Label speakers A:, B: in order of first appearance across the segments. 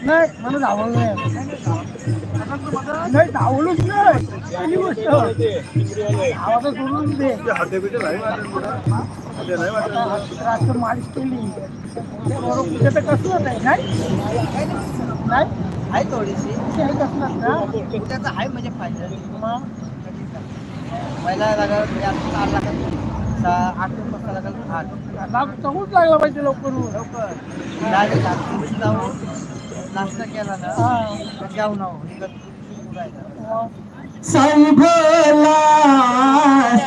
A: नाही मला धावलं नाही. नाही धावलोच नाही. पहिली गोष्ट. धावाचं सोडून दे. रात्र मालिश केली. बरोबर कुठे तर कसलं नाही नाही? नाही?
B: आहे थोडीशी.
A: ते आहे कसलं ना
B: त्याचा आहे म्हणजे फायदा.
A: मग
B: पहिला आता चार लागल सहा आठ नऊ वाजता लागल आठ
A: लाभ चांगलंच लागला पाहिजे लवकर.
B: लवकर. डायरेक्ट जाऊन नाश्ता केला ना तर जाऊन आहो निघत उडायचं.
A: मग
C: साई भोला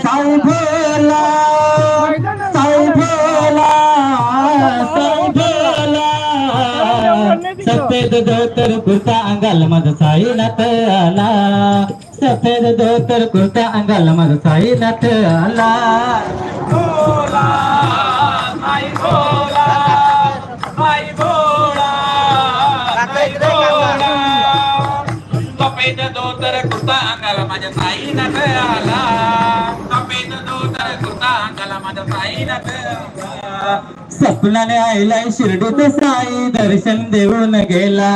C: साई भोला साई भोला साई भोला सफेद धोतर कुर्ता अंगाला माझा साईनाथ आला सफेद धोतर कुर्ता अंगाला माझा साईनाथ आला. सफेद धोतर कुर्ता अंगाला माझ्या साईनाथ आला सफेद धोतर कुर्ता अंगाला माझ्या साईनाथ आला स्वप्नाने आईलाय शिर्डीत साई दर्शन देऊन गेला।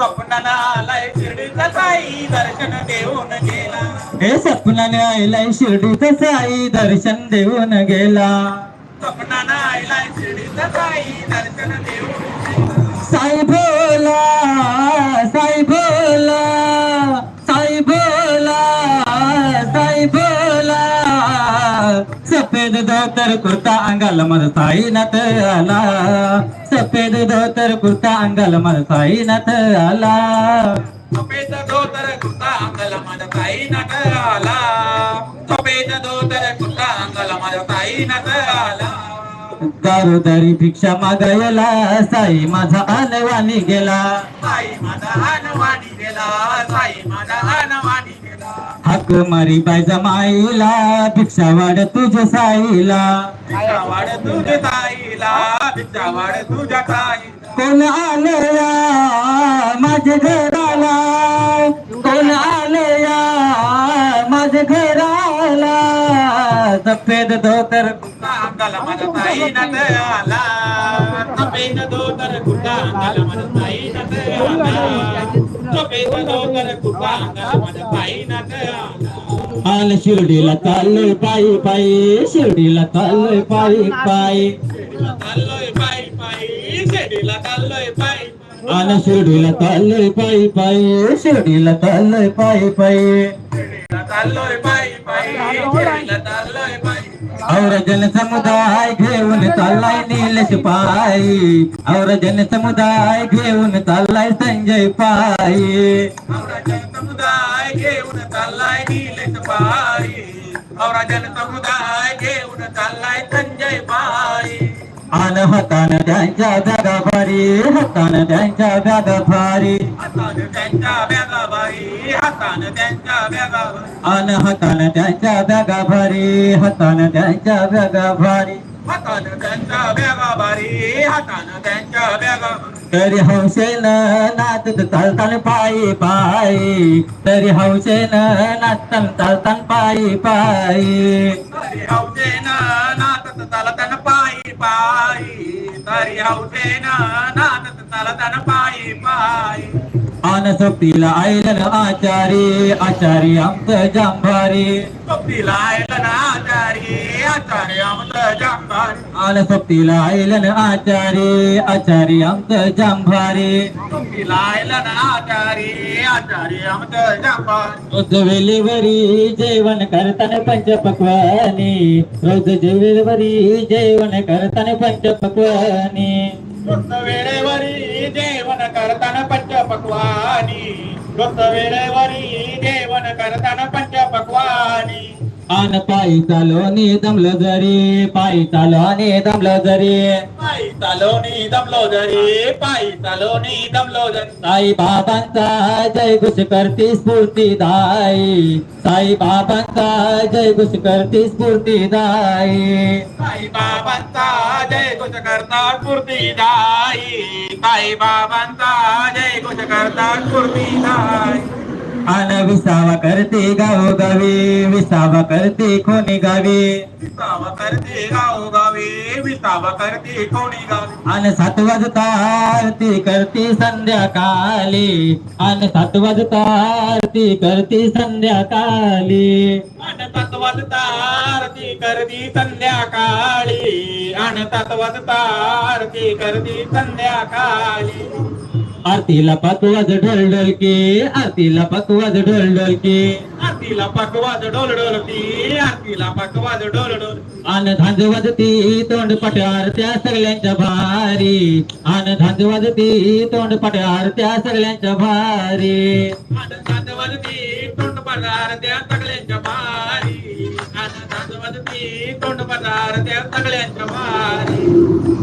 C: स्वप्नानं आलाय शिर्डीचा साई दर्शन देऊन गेला. हे स्वप्नाने आईलाय शिर्डीत साई दर्शन देऊन गेला. स्वप्नानं आईलाय शिर्डीचा साई दर्शन देऊन गेला साई भोला साई भोला साई साई भोला सफेद धोतर कुर्ता अंगाला माझा साईनाथ आला. सफेद धोतर कुर्ता अंगाला माझा साईनाथ आला. सफेद धोतर कुर्ता अंगाला माझा साईनाथ आला. सफेद धोतर कुर्ता अंगाला माझा साईनाथ आला. दारोदारी भिक्षा मागायला साई माझा अनवाणी गेला. साई माझा अनवाणी गेला साई माझा अनवाणी हाक मारी बायजा माईला भिक्षा वाढ तुझ्या साईला. वाढ तुझ्या साईला भिक्षा वाढ तुझ्या साई कोण आलया माझ्या घराला? कोण आलया माझ्या घराला? सफेद धोतर अंगाला माझा आला. सफेद धोतर माझा आला सफेद अंगाला माझा आला आल. शिर्डीला चाललोय पायी पायी शिर्डीला चाललोय पायी पायी चाललोय पायी पायी शिर्डीला चाललोय पायी आला शिर्डीला चाललोय पायी पायी शिर्डीला चाललोय पायी पायी चाललोय और जन समुदाय घेऊन चाललाय नीलेश पायी. और जन समुदाय घेऊन चाललाय संजय पायी. और जन समुदाय घेऊन चाललाय नीलेश पायी. और जन समुदाय घेऊन चाललाय संजय पायी. आन हातान त्यांच्या भारी हातान त्यांच्या भारी. हातान त्यांच्या हातान त्यांच्या बॅगा आन हातान त्यांच्या बॅगा भारी हातान त्यांच्या बॅगा भारी हातान त्यांच्या बॅगा भारी हातान त्यांच्या बॅगा तरी हौसेन नाचत चालतान पायी पायी. तरी हौसेन नाचतान चालतान पायी पायी. तरी हौसेन नाचत चालतान पायी पायी. तरी हौसेन नाचत चालतान पायी पायी. आन सोपतीला आयलन आचारी आचारी आमचं जांभारी. सोपतीला आयलन आचारी आचारी आमचं जांभारी. आन सोपतीला आयलन आचारी आचारी आमचं जांभारी. सोपतीला आयलन आचारी आचारी आमचं जांभारी. रोज वेलीवरी जेवण करताना पंचपक्वानी. रोज जेवेवरी जेवण करताना पंचपक्वानी. रोज वेळेवरी जेवण करताना पक्वानी. रोज वेळेवरी जेवण करताना पंच पक्वानी आन पायी चालोनी दमलो जरी पायी चालोनी दमलो जरी. पायी चालोनी दमलो जरी पायी चालोनी दमलो जरी. साई बाबांचा जय घुस करती स्फूर्तीदायी साई बाबांचा जय घुस करती स्फूर्तीदायी साई बाबांचा जय घुस करता स्फूर्तीदायी साई बाबांचा जय घुस करता स्फूर्तीदायी आन विसावा करते गावोगावी विसावा करते कोणी गावी?
D: विसावा करते गावोगावी विसावा करते कोणी गावी?
C: आन सात वाजता आरती करते संध्याकाळी. आन सात वाजता आरती करते संध्याकाळी.
D: अन तत्वात आरती करती संध्याकाळी. अन तत्वात आरती करती संध्याकाळी.
C: आरतीला पकवाज ढोल ढोलकी आरतीला पकवाज ढोल ढोलकी
D: आरतीला पकवाज डोल डोलती आरतीला पकवाज डोल डोल.
C: आन धांज वाजती तोंड पट्यार त्या सगळ्यांच्या भारी. आन धांज वाजती तोंड पट्यार त्या सगळ्यांच्या भारी.
D: अन तांदवलती तोंड पदार त्या सगळ्यांच्या भारी. अन तांदवलती तोंड पदार त्या सगळ्यांच्या भारी.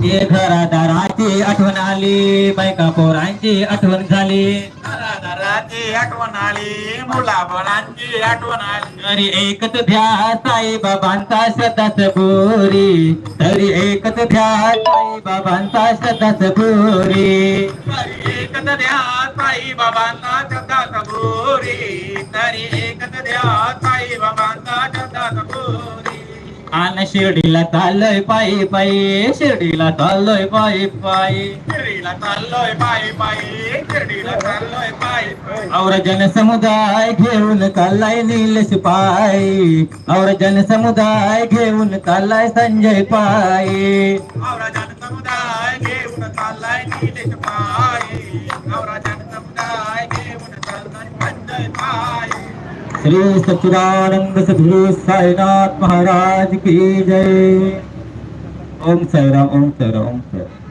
C: ते घरादाराची आठवण आली बायका पोरांची आठवण झाली.
D: घरादाराची आठवण आली मुलाबळांची आठवण आली
C: तरी एकच ध्या साई बाबांचा श्रद्धाच बोरी तरी एकच ध्या साई बाबांचा श्रद्धाच बोरी
D: तरी एकच द्या साई बाबांचा श्रद्धा सबोरी तरी एकच द्या साई बाबांचा श्रद्धा सबोरी
C: आन शिर्डीला चाललोय पायी पायी. शिर्डीला चाललोय पायी पायी.
D: शिर्डीला चाललोय पायी पायी. शिर्डीला चाललोय पायी
C: और जनसमुदाय घेऊन चाललाय नीलेश पायी. और जनसमुदाय घेऊन चाललाय संजय पायी.
D: आवरा जनसमुदाय घेऊन चाललाय निलेश पायी. आवरा जनसमुदाय घेऊन चाललाय संजय पायी.
C: श्री सच्चिदानंद सद्गुरु साईनाथ महाराज की जय। ओम साईराम ओम साईराम ओम साईराम